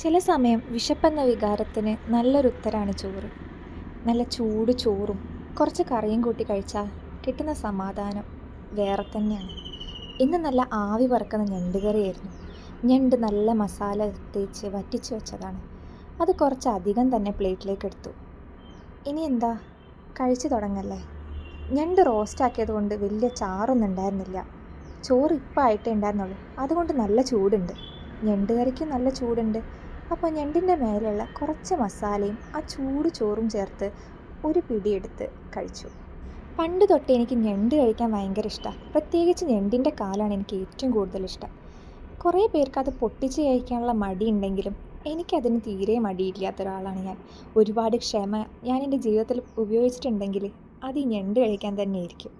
ചില സമയം വിശപ്പെന്ന വികാരത്തിന് നല്ലൊരു ഉത്തരാണ് ചോറ്. നല്ല ചൂട് ചോറും കുറച്ച് കറിയും കൂട്ടി കഴിച്ചാൽ കിട്ടുന്ന സമാധാനം വേറെ തന്നെയാണ്. ഇന്ന് നല്ല ആവി പറക്കുന്ന ഞണ്ട് കറിയായിരുന്നു ഞണ്ട് നല്ല മസാല തേച്ച് വറ്റിച്ച് വെച്ചതാണ്. അത് കുറച്ച് അധികം തന്നെ പ്ലേറ്റിലേക്ക് എടുത്തു. ഇനി എന്താ? കഴിച്ചു തുടങ്ങല്ലേ? ഞണ്ട് റോസ്റ്റ് ആക്കിയത് കൊണ്ട് വലിയ ചാറൊന്നും ഉണ്ടായിരുന്നില്ല. ചോറ് ഇപ്പം ആയിട്ടേ ഉണ്ടായിരുന്നുള്ളൂ. അതുകൊണ്ട് നല്ല ചൂടുണ്ട്. ഞണ്ട് കറിക്ക് നല്ല ചൂടുണ്ട്. അപ്പോൾ ഞണ്ടിന്റെ മേലെയുള്ള കുറച്ച് മസാലയും ആ ചൂട് ചോറും ചേർത്ത് ഒരു പിടിയെടുത്ത് കഴിച്ചു. പണ്ട് തൊട്ടേ എനിക്ക് ഞണ്ട് കഴിക്കാൻ ഭയങ്കര ഇഷ്ടമാണ് പ്രത്യേകിച്ച് ഞണ്ടിന്റെ കാലാണ് എനിക്ക് ഏറ്റവും കൂടുതൽ ഇഷ്ടം. കുറേ പേർക്ക് അത് പൊട്ടിച്ച് കഴിക്കാനുള്ള മടിയുണ്ടെങ്കിലും എനിക്കതിന് തീരെ മടിയില്ലാത്ത ഒരാളാണ് ഞാൻ. ഒരുപാട് ക്ഷമ ഞാൻ എന്റെ ജീവിതത്തിൽ ഉപയോഗിച്ചിട്ടുണ്ടെങ്കിൽ അത് ഈ ഞണ്ട് കഴിക്കാൻ തന്നെയായിരിക്കും.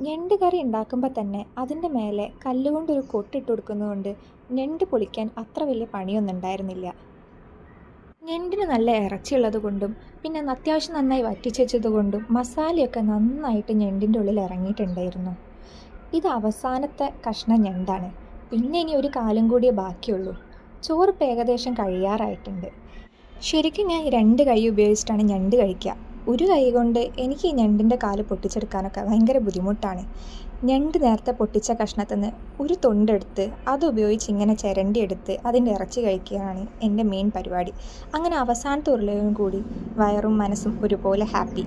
ഞണ്ട് കറി ഉണ്ടാക്കുമ്പോൾ തന്നെ അതിന്റെ മേലെ കല്ലുകൊണ്ടൊരു കൊട്ടിട്ട് കൊടുക്കുന്നതുകൊണ്ട് ഞണ്ട് പൊളിക്കാൻ അത്ര വലിയ പണിയൊന്നും ഉണ്ടായിരുന്നില്ല. ഞണ്ടിന് നല്ല ഇറച്ചിയുള്ളത് കൊണ്ടും പിന്നെ അത്യാവശ്യം നന്നായി വറ്റിച്ചത് കൊണ്ടും മസാലയൊക്കെ നന്നായിട്ട് ഞണ്ടിന്റെ ഉള്ളിൽ ഇറങ്ങിയിട്ടുണ്ടായിരുന്നു. ഇത് അവസാനത്തെ കഷ്ണം ഞണ്ടാണ്. പിന്നെ ഇനി ഒരു കാലം കൂടിയേ ബാക്കിയുള്ളൂ. ചോറ് ഏകദേശം കഴിയാറായിട്ടുണ്ട്. ശരിക്കും ഞാൻ രണ്ട് കൈ ഉപയോഗിച്ചിട്ടാണ് ഞണ്ട് കഴിക്കുക. ഒരു കൈ കൊണ്ട് എനിക്ക് ഈ ഞണ്ടിന്റെ കാൽ പൊട്ടിച്ചെടുക്കാനൊക്കെ ഭയങ്കര ബുദ്ധിമുട്ടാണ്. ഞണ്ട് നേരത്തെ പൊട്ടിച്ച കഷ്ണത്തിൽ നിന്ന് ഒരു തൊണ്ടെടുത്ത് അതുപയോഗിച്ച് ഇങ്ങനെ ചിരണ്ടിയെടുത്ത് അതിന്റെ ഇറച്ചി കഴിക്കുകയാണ് എന്റെ മെയിൻ പരിപാടി. അങ്ങനെ അവസാനത്തെ ഉരുളയും കൂടി വയറും മനസ്സും ഒരുപോലെ ഹാപ്പി